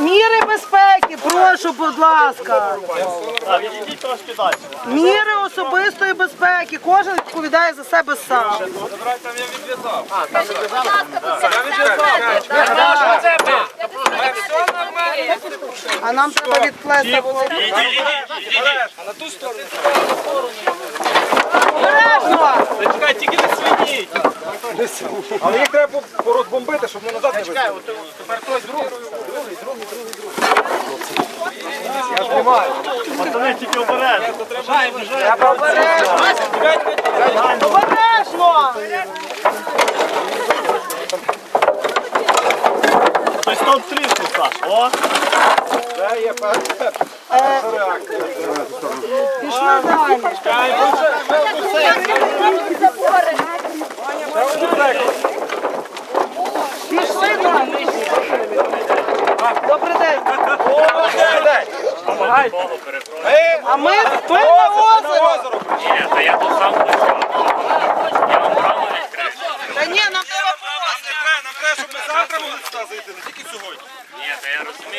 Міри безпеки, прошу, будь ласка. Міри особистої безпеки. Кожен відповідає за себе сам. А нам треба відплести голову. Обережно! Чекай, тільки не свиніть. Але їх треба порозбомбити, щоб вони назад не вийшли. Пацани, тільки обережно. Обережно! Хтось там тріснув, Саш. О, Це є перша реакція. Пішли далі. Пішли далі. Добрий день. А ми ми на озеро. Ні, та я тут сам почав. Я вам правду відкрив. Та ні, нам треба по озеро. Нам треба, щоб ми завтра могли сюди зайти, не тільки сьогодні. Ні, та я розумію.